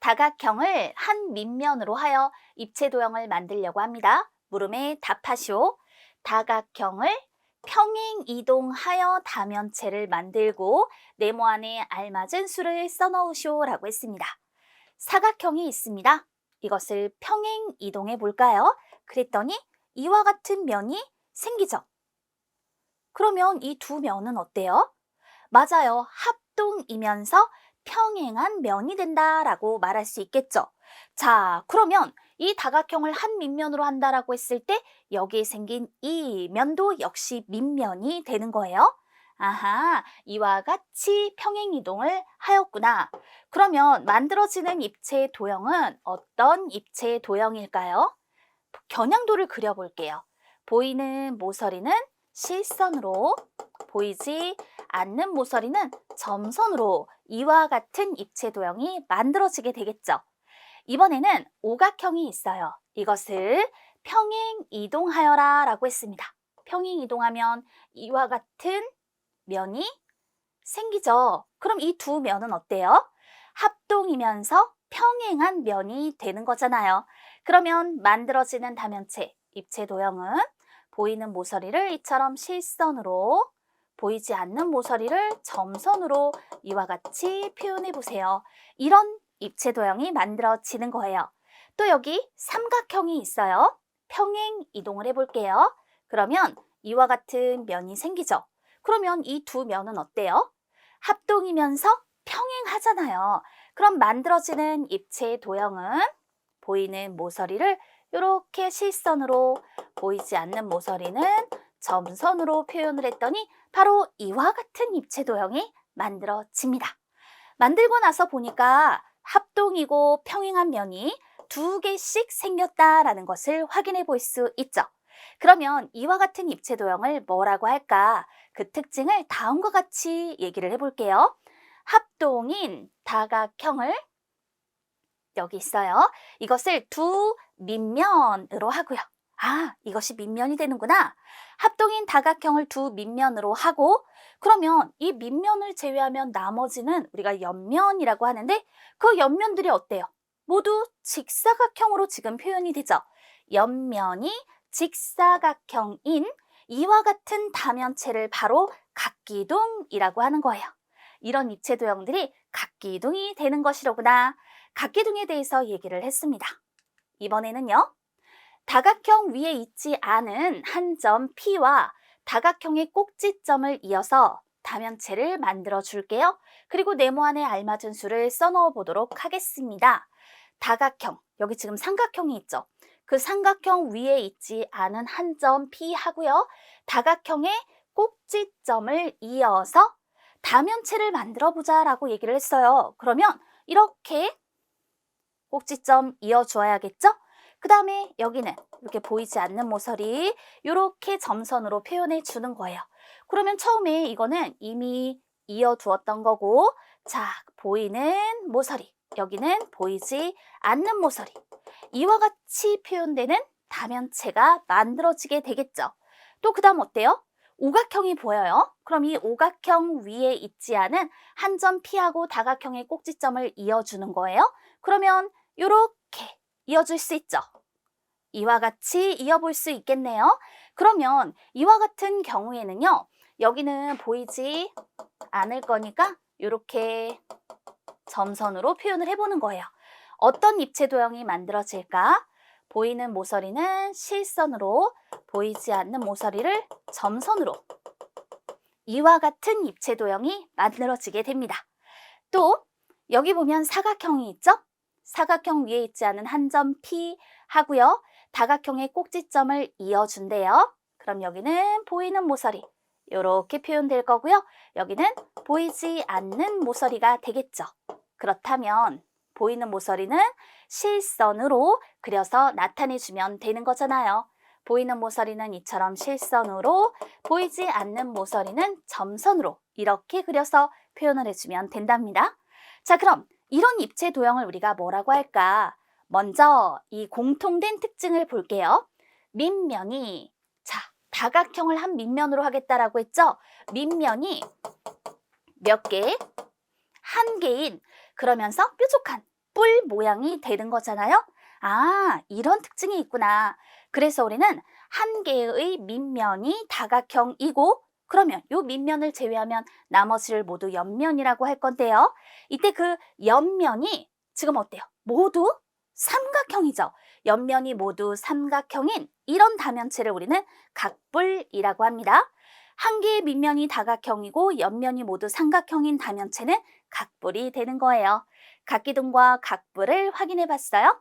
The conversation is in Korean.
다각형을 한 밑면으로 하여 입체 도형을 만들려고 합니다. 물음에 답하시오. 다각형을 평행 이동하여 다면체를 만들고 네모 안에 알맞은 수를 써넣으시오 라고 했습니다. 사각형이 있습니다. 이것을 평행 이동해 볼까요? 그랬더니 이와 같은 면이 생기죠. 그러면 이 두 면은 어때요? 맞아요. 합동이면서 평행한 면이 된다라고 말할 수 있겠죠. 자, 그러면 이 다각형을 한 밑면으로 한다라고 했을 때 여기에 생긴 이 면도 역시 밑면이 되는 거예요. 아하, 이와 같이 평행 이동을 하였구나. 그러면 만들어지는 입체 도형은 어떤 입체 도형일까요? 겨냥도를 그려볼게요. 보이는 모서리는 실선으로, 보이지 않는 모서리는 점선으로 이와 같은 입체 도형이 만들어지게 되겠죠. 이번에는 오각형이 있어요. 이것을 평행 이동하여라 라고 했습니다. 평행 이동하면 이와 같은 면이 생기죠. 그럼 이 두 면은 어때요? 합동이면서 평행한 면이 되는 거잖아요. 그러면 만들어지는 다면체, 입체 도형은 보이는 모서리를 이처럼 실선으로 보이지 않는 모서리를 점선으로 이와 같이 표현해 보세요. 이런 입체 도형이 만들어지는 거예요. 또 여기 삼각형이 있어요. 평행 이동을 해볼게요. 그러면 이와 같은 면이 생기죠. 그러면 이 두 면은 어때요? 합동이면서 평행하잖아요. 그럼 만들어지는 입체 도형은 보이는 모서리를 이렇게 실선으로 보이지 않는 모서리는 점선으로 표현을 했더니 바로 이와 같은 입체 도형이 만들어집니다. 만들고 나서 보니까 합동이고 평행한 면이 두 개씩 생겼다라는 것을 확인해 볼 수 있죠. 그러면 이와 같은 입체 도형을 뭐라고 할까? 그 특징을 다음과 같이 얘기를 해볼게요. 합동인 다각형을 여기 있어요. 이것을 두 밑면으로 하고요. 아, 이것이 밑면이 되는구나. 합동인 다각형을 두 밑면으로 하고 그러면 이 밑면을 제외하면 나머지는 우리가 옆면이라고 하는데 그 옆면들이 어때요? 모두 직사각형으로 지금 표현이 되죠. 옆면이 직사각형인 이와 같은 다면체를 바로 각기둥이라고 하는 거예요. 이런 입체 도형들이 각기둥이 되는 것이로구나. 각기둥에 대해서 얘기를 했습니다. 이번에는요. 다각형 위에 있지 않은 한 점 P와 다각형의 꼭지점을 이어서 다면체를 만들어 줄게요. 그리고 네모 안에 알맞은 수를 써넣어 보도록 하겠습니다. 다각형, 여기 지금 삼각형이 있죠. 그 삼각형 위에 있지 않은 한 점 P 하고요. 다각형의 꼭지점을 이어서 다면체를 만들어 보자 라고 얘기를 했어요. 그러면 이렇게 꼭지점 이어 주어야겠죠? 그 다음에 여기는 이렇게 보이지 않는 모서리 이렇게 점선으로 표현해 주는 거예요. 그러면 처음에 이거는 이미 이어 두었던 거고 자 보이는 모서리 여기는 보이지 않는 모서리 이와 같이 표현되는 다면체가 만들어지게 되겠죠. 또 그 다음 어때요? 오각형이 보여요. 그럼 이 오각형 위에 있지 않은 한점 P하고 다각형의 꼭지점을 이어주는 거예요. 그러면 이렇게 이어줄 수 있죠. 이와 같이 이어볼 수 있겠네요. 그러면 이와 같은 경우에는요. 여기는 보이지 않을 거니까 이렇게 점선으로 표현을 해보는 거예요. 어떤 입체 도형이 만들어질까? 보이는 모서리는 실선으로, 보이지 않는 모서리를 점선으로 이와 같은 입체 도형이 만들어지게 됩니다. 또 여기 보면 사각형이 있죠? 사각형 위에 있지 않은 한 점 P 하고요. 다각형의 꼭지점을 이어준대요. 그럼 여기는 보이는 모서리 이렇게 표현될 거고요. 여기는 보이지 않는 모서리가 되겠죠. 그렇다면 보이는 모서리는 실선으로 그려서 나타내주면 되는 거잖아요. 보이는 모서리는 이처럼 실선으로, 보이지 않는 모서리는 점선으로 이렇게 그려서 표현을 해주면 된답니다. 자, 그럼 이런 입체 도형을 우리가 뭐라고 할까? 먼저 이 공통된 특징을 볼게요. 밑면이 자 다각형을 한 밑면으로 하겠다라고 했죠. 밑면이 몇 개? 한 개인 그러면서 뾰족한 뿔 모양이 되는 거잖아요. 아, 이런 특징이 있구나. 그래서 우리는 한 개의 밑면이 다각형이고 그러면 요 밑면을 제외하면 나머지를 모두 옆면이라고 할 건데요. 이때 그 옆면이 지금 어때요? 모두 삼각형이죠. 옆면이 모두 삼각형인 이런 다면체를 우리는 각뿔이라고 합니다. 한 개의 밑면이 다각형이고 옆면이 모두 삼각형인 다면체는 각뿔이 되는 거예요. 각기둥과 각뿔을 확인해 봤어요?